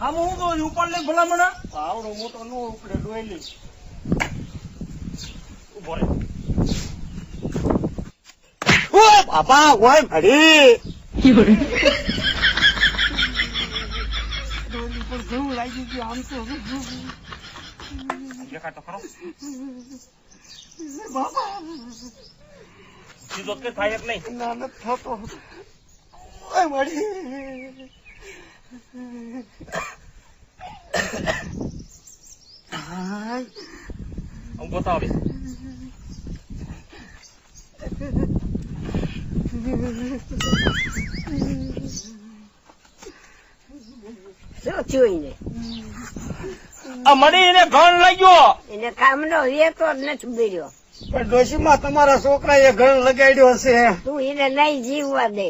આમ હું તો ઉપાડ લે ભલામણા આવડો મોટો નો ઉપડે ડોયલી ઊભો રે ઓય બાપા ઓય ભડી ડોયલી પર ઘણું લાગી ગયું આમ તો હવે તો ખરો. બાપા. સીધો કે થાય એક નહીં. ના ના થતો. ઓય મળી હાય હું બતાવી શું થયું એને આ મળી એને ઘણ લાગ્યો એને કામનો રેતો જ નથી બીર્યો પણ ડોશીમાં તમારા છોકરાએ ઘર લગાડ્યો છે તું એને નહીં જીવવા દે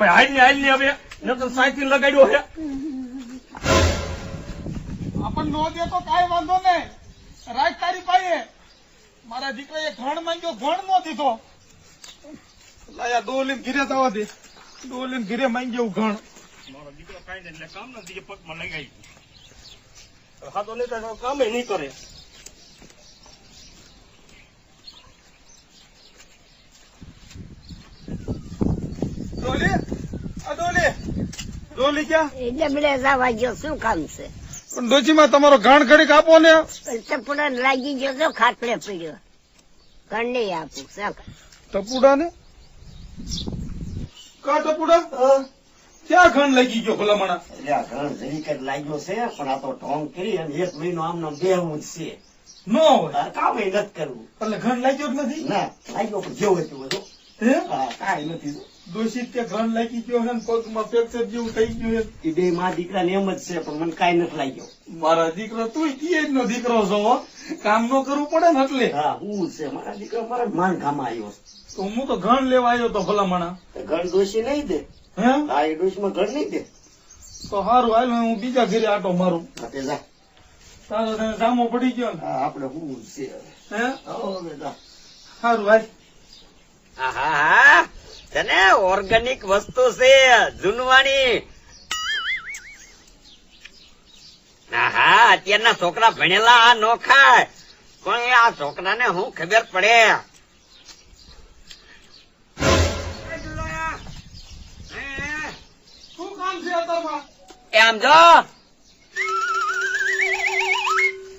ભાઈ હાલ ને હાલ ને હવે. નકર સાયકલ લગાડ્યો હે. આપણ નો દે તો કાંઈ વાંધો નહીં. રાજ તારી પાસે મારા દીકરાએ ઘણ માંગ્યો ઘણ નો દીધો. લાયા ડોલીન ઘીરે જવા દે. ડોલીન ઘીરે માંગ્યો ઘણ. મારો દીકરો કાંઈ નહીં એટલે કામ નથી પગમાં લગાઈ હા તો નહીં તો કામ નહીં કરે. ડોલી? આ ડોલી. ડોલી ક્યાં? એટલે ડબડે જવા ગયો શું કામ છે? પણ ડોચીમાં તમારો ઘણ ઘડીક આપો ને. ટપુડા લાગી ગયો તો ખાટલે પડ્યો. કંડે આપું શાક ટપુડા ને? કા ટપુડા? ક્યાં ઘણ લાગી ગયો ભલામણા? એટલે આ ઘર જરીક જ લાગ્યો છે પણ આ તો ઢોંગ કરી અને એક મહિનો આમનો બેહવું જ છે. નો હોય. એ કામે નથી કરવું. એટલે ઘણ લાગ્યો જ નથી? ના લાગ્યો પણ જેવું હતું. બધું હે? હા કાંઈ નથી. દોષિત કે ઘણ લાગી ગયો છે ને પગમાં ફ્રેક્ચર જેવું થઈ ગયું છે એ બે માં દીકરાને એમ જ છે પણ મને કાંઈ નથી લાગ્યો. મારા દીકરો તું જ નો દીકરો છો હો. કામ નો કરવું પડે ને એટલે. હા હું છે મારા દીકરા મારા માન કામ આવ્યો તો હું તો ઘણ લેવા આવ્યો તો ભલામણા. ઘણ દોષી નહીં દે? હે? હા એ ડોશીમાં ઘણ નહીં દે? તો સારું હાલ હું બીજા ઘરે આટો મારું. હા જા. તારો તને સામો પડી ગયો ને. હા આપણે હું છે. હે? હવે હા સારું હાલ. તને ઓર્ગેનિક વસ્તુ છે જૂનવાણી. હા અત્યારના છોકરા ભણેલા આ નો ખાય. પણ આ છોકરાને હું ખબર પડે? શું છે એમ જો.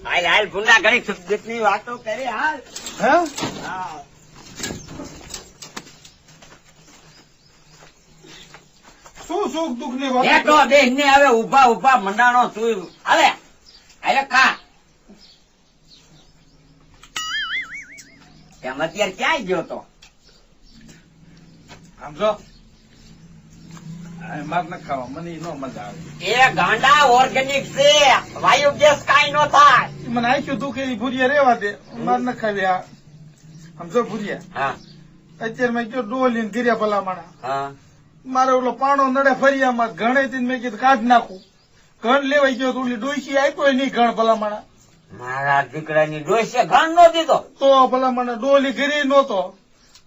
હાલ હાલ ગુંડા ઘણી વાતો કરી હાલ. હે. શું સુખ દુઃખની વાત બેઠો દેહ ને હવે ઊભા ઊભા મંડાણો તું હવે હાલે ખા. એમ અત્યારે ક્યાંય ગયો તો? સમજો? માર ન ખાવા મને નો મજા આવે. એ ગાંડા ઓર્ગેનિક છે. વાયુ ગેસ કાઈ નો થાય. મને આખ્યું તું કે ભૂરિયા રેવા દે. માર ન ખાવી આ. સમજો જો ભૂરિયા હા. અત્યારે મેં કયો ડોલી ને ગીર્યા ભલામણા. હા. મારે ઓલો પાણો નડે ફરિયામાં ઘણે મેં કીધું કાઢ નાખું. ઘણ લેવાઈ ગયો ઓલી ડોસી આપ્યો નહીં ઘણ ભલામણા. મારા દીકરાની ડોસી ઘણ નો દીધો? તો ભલામણા ડોલી ઘરે નહોતો.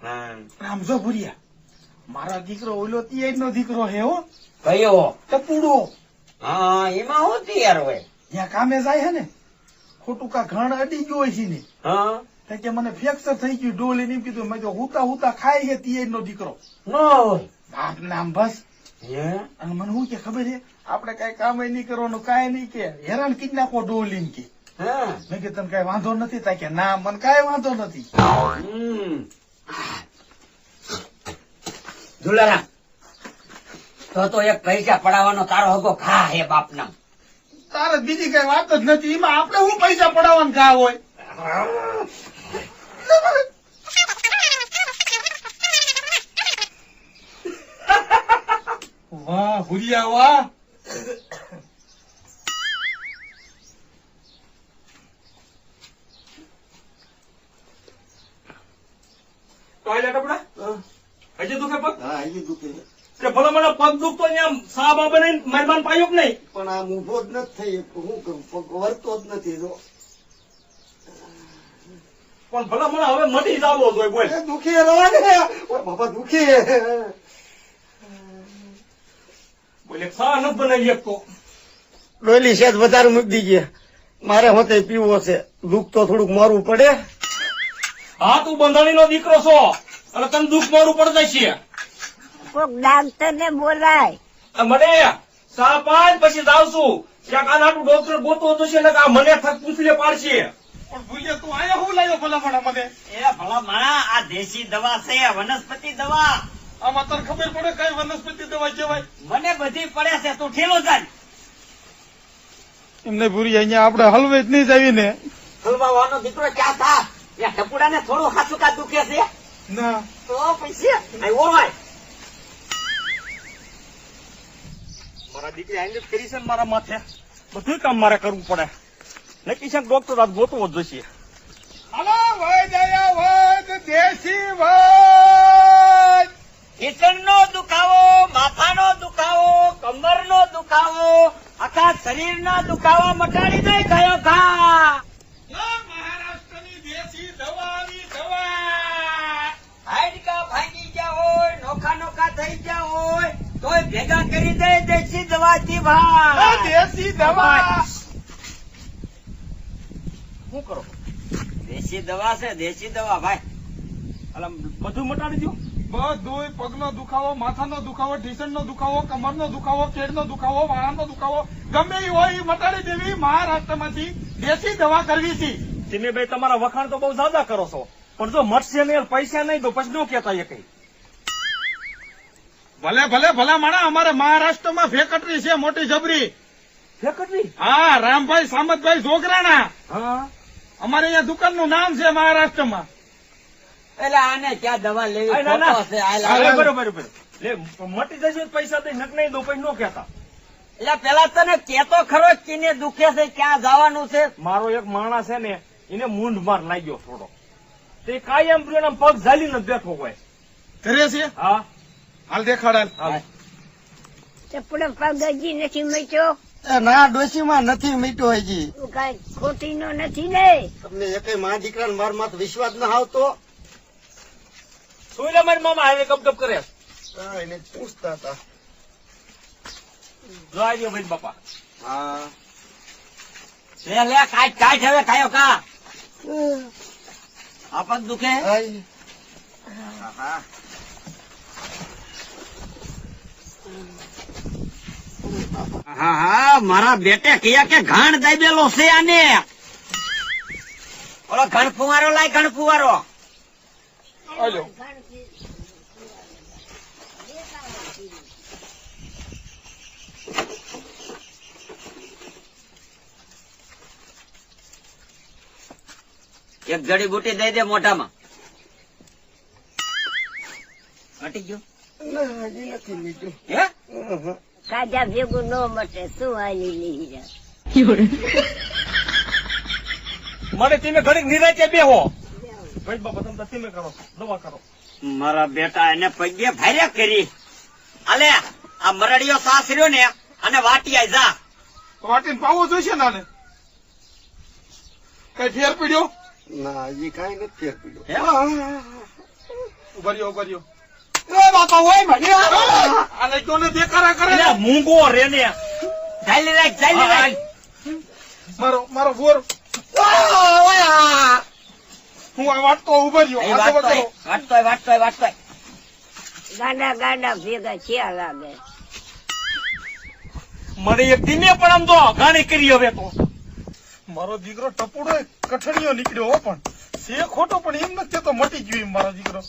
હમ. આમ જો ભૂરિયા મારા દીકરો ઓલો તિયાર નો દીકરો હે હો. કયો? ટપુડો. હા એમાં હું તૈયાર હોય? ત્યાં કામે જાય હે ને ખોટું કા ઘણ અડી ગયો છે ને. હા. કે મને ફ્રેક્ચર થઈ ગયું ડોલી ની કીધું મેં હુતા હુતા ખાઈ છે તિયાર નો દીકરો. નો હોય. બાપ નામ બસ. હે? અને મને શું કે ખબર છે? આપડે કઈ કામ નહીં કરવાનું કઈ નહીં કે. હેરાન કી નાખો ડોલીન કે. મેં કે તને કઈ વાંધો નથી? તા કે ના મને કઈ વાંધો નથી. ઝુલારામ તો તો એક પૈસા પડાવવાનો તારો હગો ખા હે બાપના. તારે બીજી કઈ વાત જ નથી. એમાં આપણે શું પૈસા પડાવવાનું ખા હોય? વાહ ભૂરિયા વાહ. તો હાલ હજી દુખે પગ? હા એ દુખે કે ભલા મને પગ દુખતો અહીંયા સા બા બનાવીને મહેરબાન પાયો કે નહીં? પણ આમ ઊભો જ નથી થઈ હું કરું પગ વળતો જ નથી જો. પણ ભલા મને હવે મટી જાવો જોઈએ બોલ. એ દુખી રવા દે બાપા દુખી. બોલે સા ન બનાવી શકતો ડોલી વધારે મૂકી દીજે. મારે હોતે પીવો છે. દુઃખ તો થોડુંક મારવું પડે. હા તું બંધાણી નો દીકરો છો. અને તને દુઃખ મારું પડતા છે. કોક ડાક્ટર ને બોલાય. આ મને સા પાંચ પછી જાવ છું. ક્યાંક આ નાટું ડોક્ટર ગોતો હતો છે આ મને થક પૂછલે પાડશે. પણ ભૂલ્યો તું આયા હું લાવ્યો ભલા મને મને એ ભલા માણા આ દેશી દવા છે વનસ્પતિ દવા. આમાં તને ખબર પડે કઈ વનસ્પતિ દવા કહેવાય મને બધી પડે છે તું ઠેલો જાય એમને ભૂરી અહીંયા આપડે હલવે જ નહીં જાવી ને હલવાવાનો દીકરો ક્યાં થા? ત્યાં ટપુડા ને થોડું હાથું કા દુખે છે? ના. તો પછી ઓળવાય મારા દીકરી આઈને કરી છે મારા માથે. બધું કામ મારે કરવું પડે. નક્કી છે કે ડોક્ટર આજ ગોતવો જ જોઈશે હલો વૈદ વૈદ દેશી વૈદ. ઘીસણનો દુખાવો માથાનો દુખાવો કમરનો દુખાવો આખા શરીરના દુખાવા મટાડી દે ગયો ખા મહારાષ્ટ્રની દેશી દવાની દવા. હાડકા ભાંગી ગયા હોય નોખા નોખા થઈ ગયા હોય તોય ભેગા કરી દે દેશી દવાથી ભાઈ દેશી દવા. શું કરો? દેશી દવા છે દેશી દવા ભાઈ. બધું મટાડી દો બધુંય પગનો દુખાવો માથાનો દુખાવો ઢીસણનો દુખાવો કમરનો દુખાવો કેડનો દુખાવો વાળાનો દુખાવો ગમે એ હોય એ મટાડી દેવી. મહારાષ્ટ્રમાંથી દેશી દવા કરવી છે. તમે તમારા વખાણ તો બહુ જ્યાદા કરો છો. પણ જો મટશે ને પૈસા નહીં તો પછી ન કહેતા એ કઈ? ભલે ભલે ભલા માણા અમારે મહારાષ્ટ્રમાં ફેકટરી છે મોટી જબરી. ફેકટરી? હા રામભાઈ સામતભાઈ જોગરાણા હા. અમારે અહીંયા દુકાનનું નામ છે મહારાષ્ટ્રમાં. એટલે આને ક્યાં દવા લેવી? બરોબર મટી જશે તો પૈસા દઈ નક નહીં દો પછી નો કેતા એટલે પેલા તને કેતો ખરો જ દુખે છે ક્યાં જવાનું છે? મારો એક માણસ છે ને એને મૂંઢ માર લાગ્યો થોડો. તે કાયમ પ્રિયો પગ ઝાલીને બેઠો હોય. ઘરે છે? હા. હાલ દેખાડ. હાલ. ચપડો પગ હજી નથી મચ્યો ના ડોશીમાં નથી મીઠો હજી. તું કાંઈ ખોટી નો નથી ને? તમને એક મા દીકરા માર માથ વિશ્વાસ ના આવતો? સુઈ લે મારી મામા હવે ગપ ગપ કરે. હા, એને પૂછતા હતા. જો આવ્યો ભાઈ બાપા. હા. લે લે કાઢ કાઢ હવે કાયો કા? આપણ દુખે? હા હા મારા બેટે કયા કે ઘાણ દાબેલો છે આને? ઓલો ઘણ ફુવારો લાય ઘણ ફુવારો. હાલો એક જડીબુટી દઈ દે મોઢામાં. ઘટી ગયું. ના, હજી નથી મીઠું કાજા ભેગું ન મટે શું હાલી લઈ જાય મને તમે ઘડીક નિરાચે બેહો. ભાઈ બાપા તમે તમે કરો. દવા કરો. મારા બેટા એને પગે ભાર્યા કરી. અલે આ મરડિયો સાસર્યો ને અને વાટિયા જા. વાટીને પાવો જોઈશે નાને કઈ ફેર પડ્યો? ના એ કઈ નથી ફેર પડ્યો. બાપા હોય કરે મૂંગો રે ને. રાખ રાખ. મારો મારો બોર હું આ ઊભા રહ્યો અહીં આ તો ગાંડા ગાડા ગાડા ભેગા છે લાગે. મને એક દિને પણ આમ તો અઘાણી કરી હવે તો. મારો દીકરો ટપુડો કઠણીઓ નીકળ્યો હો પણ. છે ખોટો પણ એમ નથી તો મટી ગયું એમ મારો દીકરો.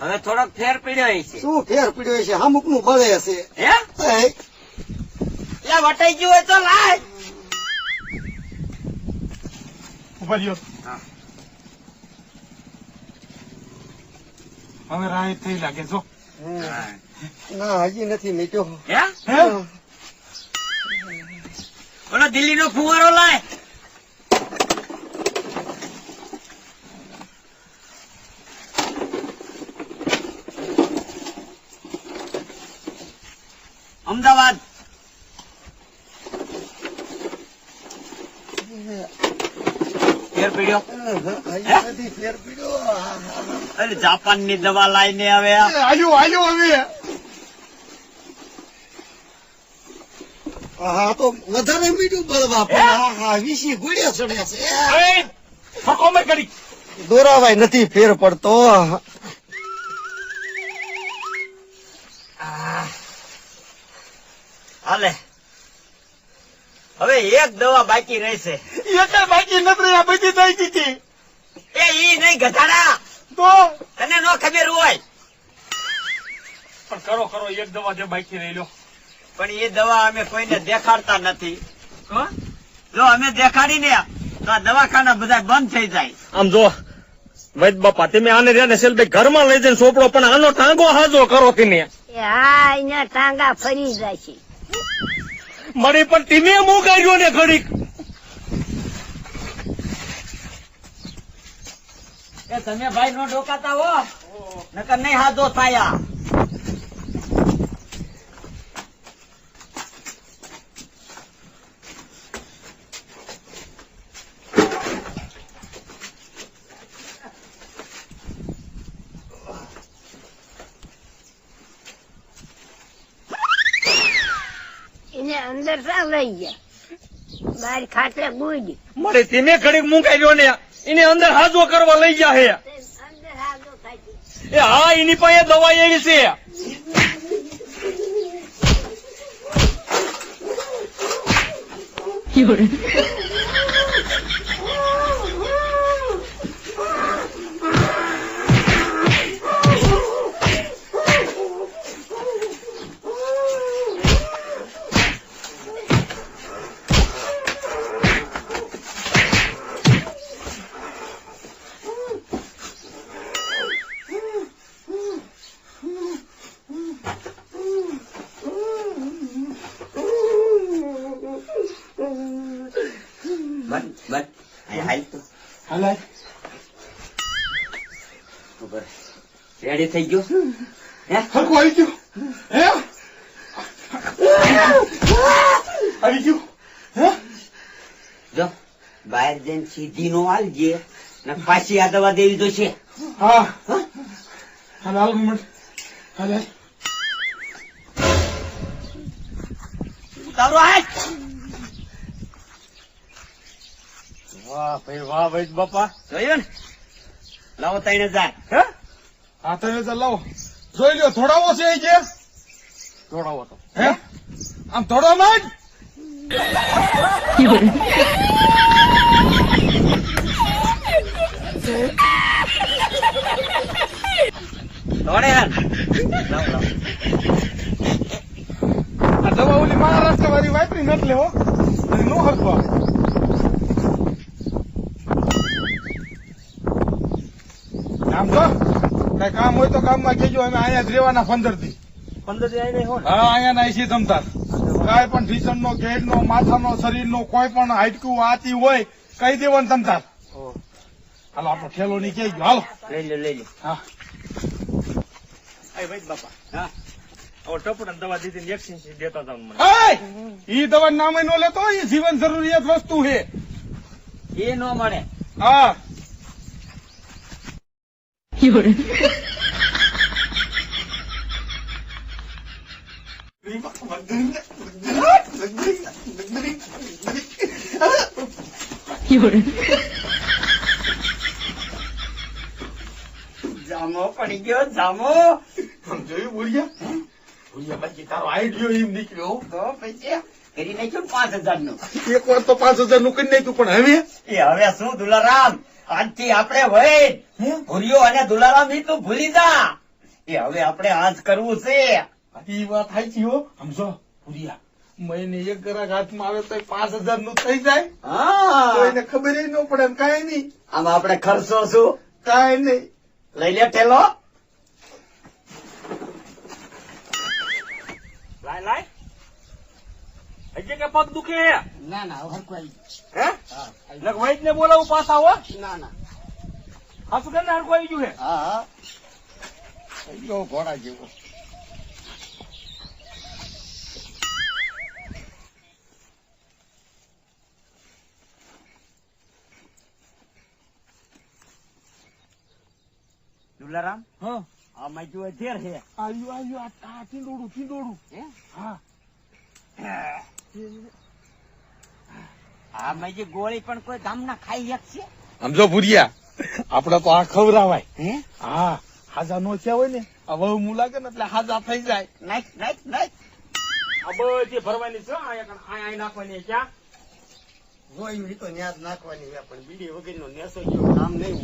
હવે થોડોક ફેર પીડ્યો છે. શું ફેર પીડ્યો છે? અમુકનું બળે છે હે વટાઈ ગયું હોય તો લાય. ઊભા રહ્યો. હવે રાહ થઈ લાગે જો. ના હજી નથી મીઠો ઓલો દિલ્હી નો ફુવારો લાય. અમદાવાદ. ફેર પીડ્યો. અરે જાપાનની દવા લાઈને હવે આયુ આલ્યો હવે. હા તો વધારે મીઠું બળવા પણ હા? હા વીસી ગુડિયા ચડ્યા છે. એ. ફકો મેં કરી. દોરાવાય નથી ફેર પડતો. હાલે. હવે એક દવા બાકી રહેશે. એક બાકી નથી આ બધી દઈ દીધી એ ઈ નહીં ગધાડા. તો? તને નો ખબર હોય. પણ કરો કરો એક દવા જે બાકી રહી લો. પણ એ દવા અમે કોઈને દેખાડતા નથી. હો? જો અમે દેખાડીને તો આ દવાખાના બધા બંધ થઈ જાય. આમ જો વૈદ બાપા તમે આને રહ્યા ને સેલભાઈ ઘરમાં લઈ જઈને સોપડો પણ આનો ટાંગો હાજો કરો તમે એ હા અહીંયા ટાંગા ફરી જાય છે. મળી પણ તમે મુકાડ્યો ને ઘડીક. તમે ભાઈ નો ડોકાતા હો. નકર નહીં હાથો થાયા એને ગયા બાર ખાટલે ગુજ મળી તમે ઘડીક મુકાડ્યો ને એને અંદર હાજો કરવા લઈ ગયા હે. એ હા એની પાસે દવા એવી છે. બસ રેડી થઈ ગયો હે હરખું આવી ગયું હે આવી ગયું હે જો બહાર જઈને સીધી નો હાલજે ને પાછી આ દવા દેવી તો છે હા હાલ હાલ મિનિટ હાલ હાલ તારો હાથ વાહ ભાઈ વાહ ભાઈ બાપા જોયું ને લાવો તઈને જાય હે હા તમે ચાલ લાવો. જોઈ લ્યો થોડાવો છે એ જે. થોડાવો તો. હે? આમ થોડો માં દોડે યાર લાવો લાવો આ દવા ઓલી મહારાષ્ટ્ર વાળી વાપરી નથી લેવો નો હરખું આવે. આમ તો કઈ કામ હોય તો કામમાં કેજો અમે અહીંયા જ રહેવાના પંદરથી પંદરથી હો હા અહીંયા ના છીએ જમતા કાંઈ પણ ઢીસણ નો ગેડ નો માથાનો શરીર નો કોઈ પણ હાડકું આતી હોય કઈ દેવાનું તમતાર. ઓ, હાલો આપણો ઠેલો ની કહી ગયો. હાલો. લઈ લે લઈ લે હા. ભાઈ બાપા. હા. દવા દીધી ને દેતા હતા મને. દવા નામે નો લેતો જીવન જરૂરિયાત વસ્તુ છે. એ નો મળે હા. જામો પડી ગયો જામો. જોયું બોલિયા. બોલિયા બાકી તારો આઈડિયો એમ નીકળ્યો. તો પછી કરી નાખ્યો ને પાંચ હજારનું એક વાર તો પાંચ હજારનું કરી નાખ્યું પણ હવે? એ હવે શું દુલારામ? આજથી આપણે વૈદ ભૂરિયો અને દુલારામ તું ભૂલી જા. એ હવે આપણે આજ કરવું છે. ઈ વાત થાય છે સમજો ભૂરિયા મહિને એક ગ્રાહક હાથમાં આવે તો પાંચ હજારનું થઈ જાય. હા. એને ખબર ન પડે કઈ કાંઈ નહીં. આમાં આપણે ખર્ચો શું? કઈ નહીં. લઈ લે ઠેલો. લાય લાય. હજી કે પગ દુખે હે? ના ના હરખું આવી હે? વૈદ ને બોલાવું પાસ આવો ના ના. હા કે કરીને હરખું આવી ગયું હે? હા હા. ગયો ઘોડા જેવો. દુલારામ હા. આ જો અધેર હે. આયુ આયુ આ ટીંડોળું ટીંડોળું. હે? હા. આ મેજી ગોળી પણ કોઈ ગામના ખાઈ શકશે સમજો ભૂરિયા આપડે તો આ ખવરાવાય હા? હાજા નો થયા હોય ને હવે હું લાગે ને એટલે હાજા થઈ જાય. નાખ નાખ નાખ. આ બધી ભરવાની છે આ એક આ આ નાખવાની ક્યાં ઈ તો ન્યાજ નાખવાની પણ બીડી વગરનો નેસો ગયો કામ નહીં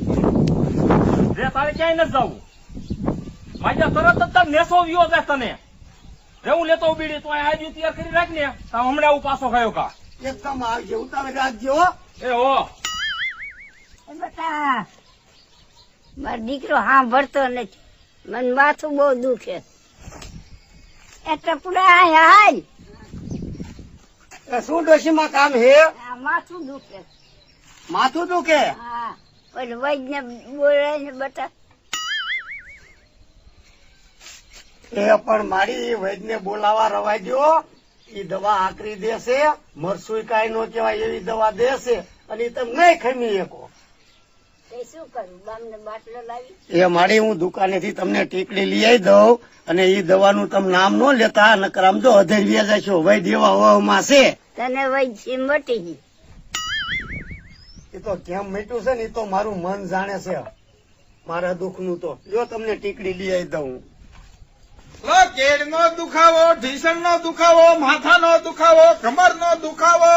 રે તારે ક્યાંય નથી જવું? માજા તરત જ નેસો વ્યો તને. હું લેતો બીડી તું આ આજુ તૈયાર કરી રાખ ને હમણાં હું પાછો ખાયો કા. એક કામ આવજે ઉતાવળ રાખજો હો. એ હો. એ મારો દીકરો સાંભળતો નથી. મને માથું બહુ દુખે. એ ટપુડા આય હાલ. એ શું ડોશીમાં કામ હે? આ માથું દુખે. માથું દુખે? હા ઓલે વૈદ્ય બોલાય બટા. એ પણ મારી વૈદને બોલાવા રવા દો એ દવા આકરી દેશે. મરસુઈ કાંઈ નો કહેવાય એવી દવા દેશે. અને તમે નહીં ખમી શકો. તે એ મારી હું દુકાનેથી તમને ટીકડી લઈ આવી દઉં અને એ દવાનું તમે નામ નો લેતા. નકર આમ જો અધેર જશો. વૈદ્ય વૈદ એવા હોવામાં છે. તને વૈદ્ય મટી ગઈ એ તો કેમ મીઠું છે ને? એ તો મારું મન જાણે છે. મારા દુઃખનું તો. જો તમને ટીકડી લઈ આવી દઉં. કેડ નો દુખાવો ઢીસણ નો દુખાવો માથા નો દુખાવો કમર નો દુખાવો.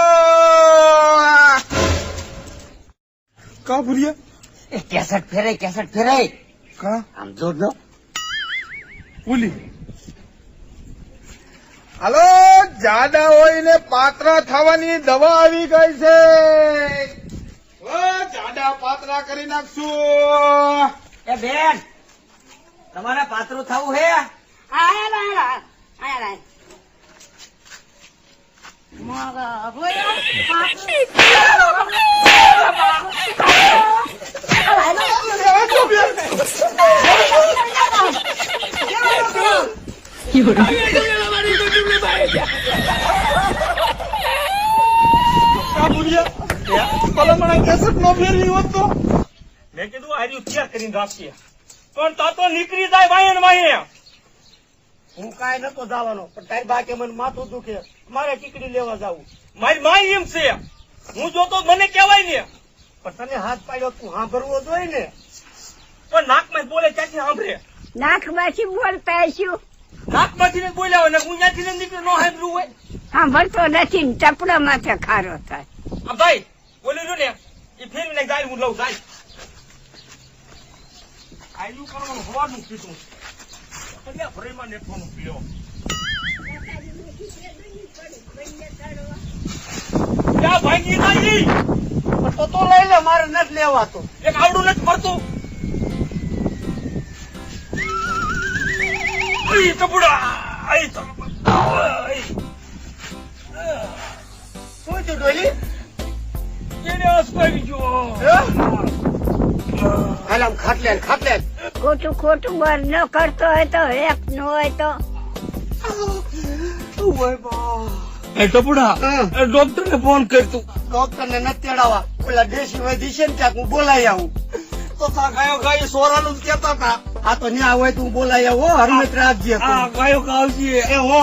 કા ભૂરિયા? એ કેસેટ ફેરાય કેસેટ ફેરાય. કા? આમ જોજો પુલી હાલો જાડા હોય ને પાતરા થવાની દવા આવી ગઈ છે. જાડા પાતરા કરી નાખશું. એ બેન તમારે પાતરું થવું હે? હોત તો મેં કીધું આજુ તૈયાર કરીને રાખીએ. પણ તા નીકળી જાય વાય ને વાય હું કાંઈ નતો જવાનો પણ તારી બા કે મને માથું દુખે. મારે ટીકડી લેવા જવું. મારી માય એમ છે. હું જોતો મને કહેવાય ને. પણ તને હાથ પાડ્યો તું સાંભળવો જોઈએ ને. પણ નાકમાં બોલે ત્યાંથી સાંભળે? નાકમાંથી બોલતા હશું નાકમાંથી ને બોલ્યા હોય ને હું ત્યાંથી ને નીકળી ન સાંભળ્યું હોય. સાંભળતો નથી ને ટપડા માથે ખારો થાય. આ ભાઈ બોલી રહ્યો ને. એ ફેરવીને જાય હું લઉં જાય આયલું કરવાનું હોવાનું કીધું. કલ્યા ભરેમાં નેઠવાનું પીયો ક્યાં ભાંગી નાઈ તો તો લઈ લે મારે નથી લેવાતો. એક આવડું નથી ફરતું. અઈ ટપુડા અઈ તો શું થયું ડોલી એને અસપાવી ગયો હાલ આમ ખાટલે ખાટલે ખોટું ખોટું બર ન કરતો હોય તો હેક ન હોય તો. એ ટપુડા. ડોક્ટર ને ફોન કરતું ડોક્ટર ને નથી તેડાવા. પેલા દેશી વૈદ્ય છે ને ક્યાંક હું બોલાઈ આવું. તો તા ગાયો ગાય સોરાનું કેતા હતા. આ તો ન્યા હોય તો હું બોલાઈ આવું હરમિત રાખજે ગાયો ગાવજી એ હો.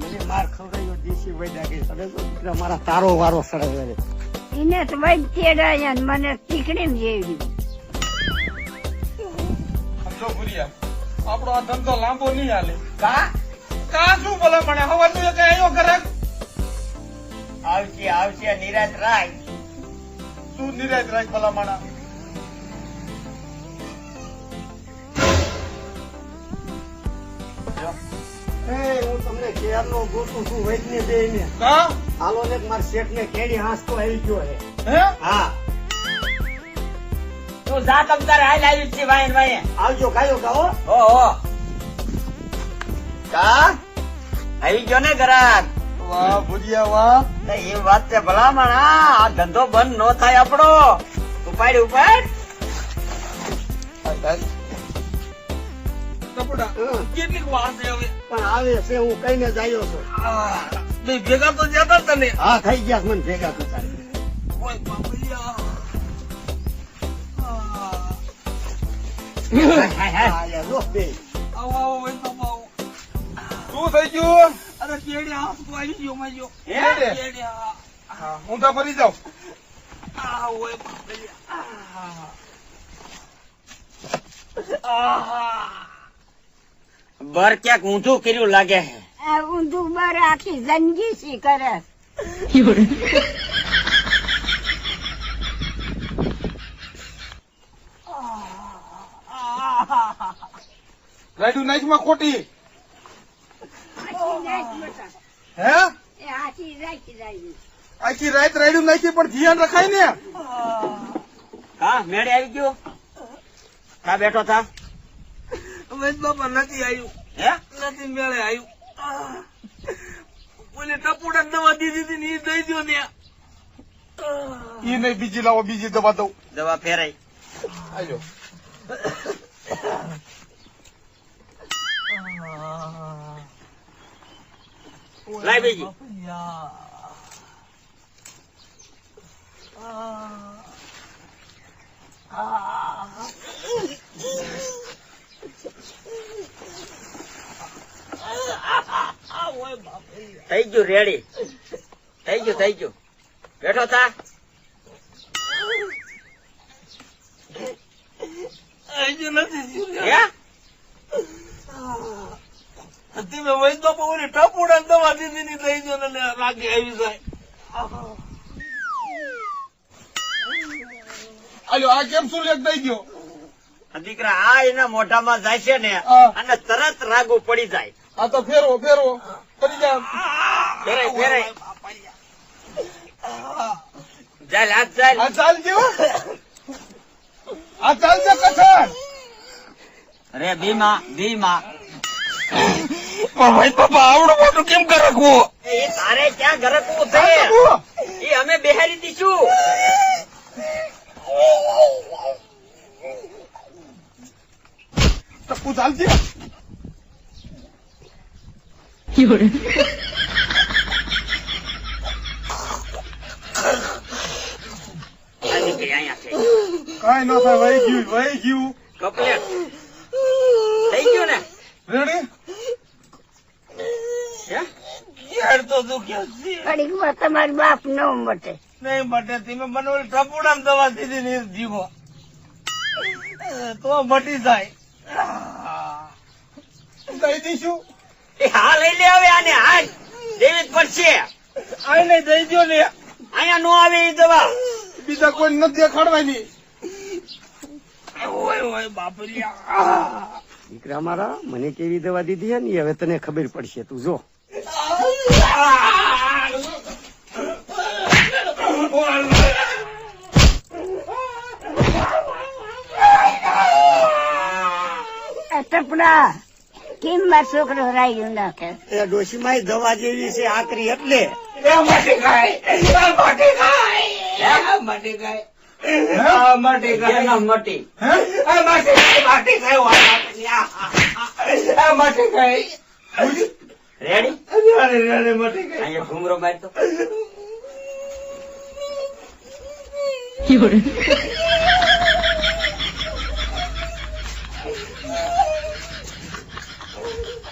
મને માર ખવડાવ્યો દેશી વૈદ્ય કે સડે મારા તારો વારો સડે. એને તો વૈદ્ય રહ્યા ને મને ટીકડી જેવી. સમજો ભૂરિયા આપણો આ ધંધો લાંબો નહીં હાલે. કા? કા શું ભલામણ તું કઈ આવ્યો ઘરાક આવશે આવશે નિરાત રાખ. શું નિરાત રાખ ભલામણ એ હું તમને કેરનો ગોતું છું વૈજ્ઞાનિક ને હાલો ને મારા શેઠ ને કેડી હાંસતો આવી ગયો હે. હે? હા. તું જા તમ તારે હાલ આવી છે વાયન વાયન. આવજો ખાયો ગાઓ હો હો. કા? આવી ગયો ને ઘરાક. વાહ ભુજિયા વાહ. એ વાત છે ભલામણ આ ધંધો બંધ નો થાય આપણો. ઉપાડ ઉપાડ. કેટલીક વાર છે હવે? પણ આવે છે હું કઈને જાયો છું. ભેગા તો જતા તને. હા થઈ ગયા મને ભેગા કરતા. હા. આવો આવો વેલકમ આવો શું થઈ ગયું મારે ચેડે આ તું આવી ગયો માજો હે? ચેડે આ હા ઊંધા ફરી જાઉં બર ક્યાંક ઊંધું કર્યું લાગે ઊંધું બર આખી જિંદગી શી કરે રાયડું નાઈકમાં ખોટી. આખી રાત બેટા. હે? આખી રાત રાડ્યું નાખી પણ ધ્યાન રખાય ને. હા મેળે આવી ગયો. કા બેઠો થા? વેદ બાપા નથી આવ્યું હે? નથી મેળે આવ્યું ઓલે ટપુડા દવા દીધી હતી ને એ દઈ દ્યો ને. ઈ નહીં બીજી લાવો બીજી દવા દઉં. દવા ફેરાઈ આજો લાય બીજી થઈ ગયું રેડી થઈ ગયું થઈ ગયું બેઠો થા હજી નથી થયું હે તમે વેદ બાપા ટપ ટપુડા દવા દીધી ની દઈ જો ને રાગે આવી જાય. આજો આ કેમ શું લેખ દઈ ગયો? દીકરા આ એના મોઢામાં જાય છે ને અને તરત રાગો પડી જાય. આ તો ફેરવો ફેરવો. પડી જાય ફેરાય ફેરાય. ચાલ હાથ ચાલ. આ ચાલ જેવો? આ ચાલ છે કસર અરે ભીમા ભીમા. પણ ભાઈ પપ્પા આવડું મોટું કેમ કરકવું એ તારે ક્યાં ગરકવું છે? એ અમે બેહારી દીશું ટપ્પુ ચાલજે. કાંઈ ન થાય વહી ગયું વહી ગયું. કપલેટ. થઈ ગયું ને? રેડી યાર તો તમારી બાપ ન મટે. નહીં મટે તમે મને ઓલી ટપુડા દવા દીધી ને જીવો તો મટી જાય. દઈ દઈશું. એ હા લઈ લે હવે આને હાલ. દેવી જ પડશે. આને દઈ દો ને. અહીંયા નો આવે એ દવા. બીજા કોઈ નથી દેખાડવાની. ઓય ઓય બાપરિયા. દીકરા મારા મને કેવી દવા દીધી હે ને હવે તને ખબર પડશે. તું જો. ટપડા કેમ માર છોકરો રાયું નાખે? એ ડોશીમાં દવા જેવી છે આકરી એટલે. એ માટે ખાય. માટે ખાય. માટે ખાય. માટે એના મટી. હે? આ માટે ખાય. માટે ખાય. રેડી અરે અરે માટે અહીંયા ઘૂમરો મારતો.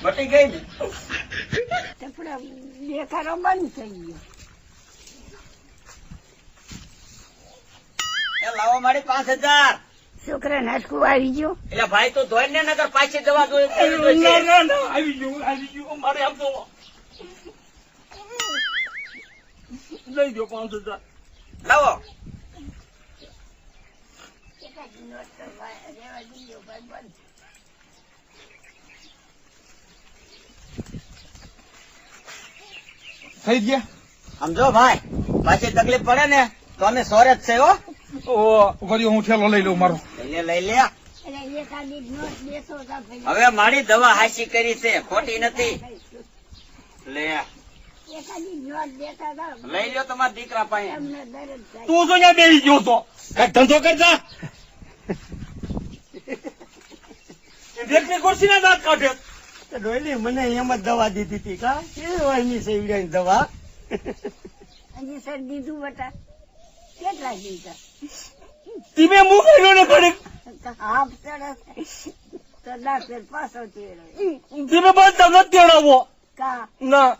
મટી ગઈ ને? દેખાડો બંધ થઈ ગયો એ લાવો મારી પાંચ હજાર. છોકરા નાટકું આવી ગયું. એટલે ભાઈ તો ધોઈ ને નગર પાછી દવા આવી ગયું આવી ગયું મારે આમ તો લઈ ગયો પાંચ હજાર. લાવો. થઈ ગયા? સમજો ભાઈ પાછી તકલીફ પડે ને તો અમે સોરે જ છે હો. ઊભા રહ્યો, હું ઠેલો લઈ લઉં મારો. લે લઈ લે. હવે મારી દવા હાસી કરી છે ખોટી નથી. લે. એકાદી નોટ દેતા હતા લઈ લો તમારા દીકરા પાસે. તું શું ત્યાં બેસી ગયો તો કઈ ધંધો કરતા? દેખની ખુરશી ના દાંત કાઢે. ડોયલી મને એમ જ દવા દીધી હતી કા? કેવી વાયની છે દવા. હજી સર દીધું બટા. કેટલા દીધા? તમે મૂકેલો ને ઘડીક. તો હાફ ડાક્ટર પાછો તેડો તમે બસ તમને તેડાવો કા? ના.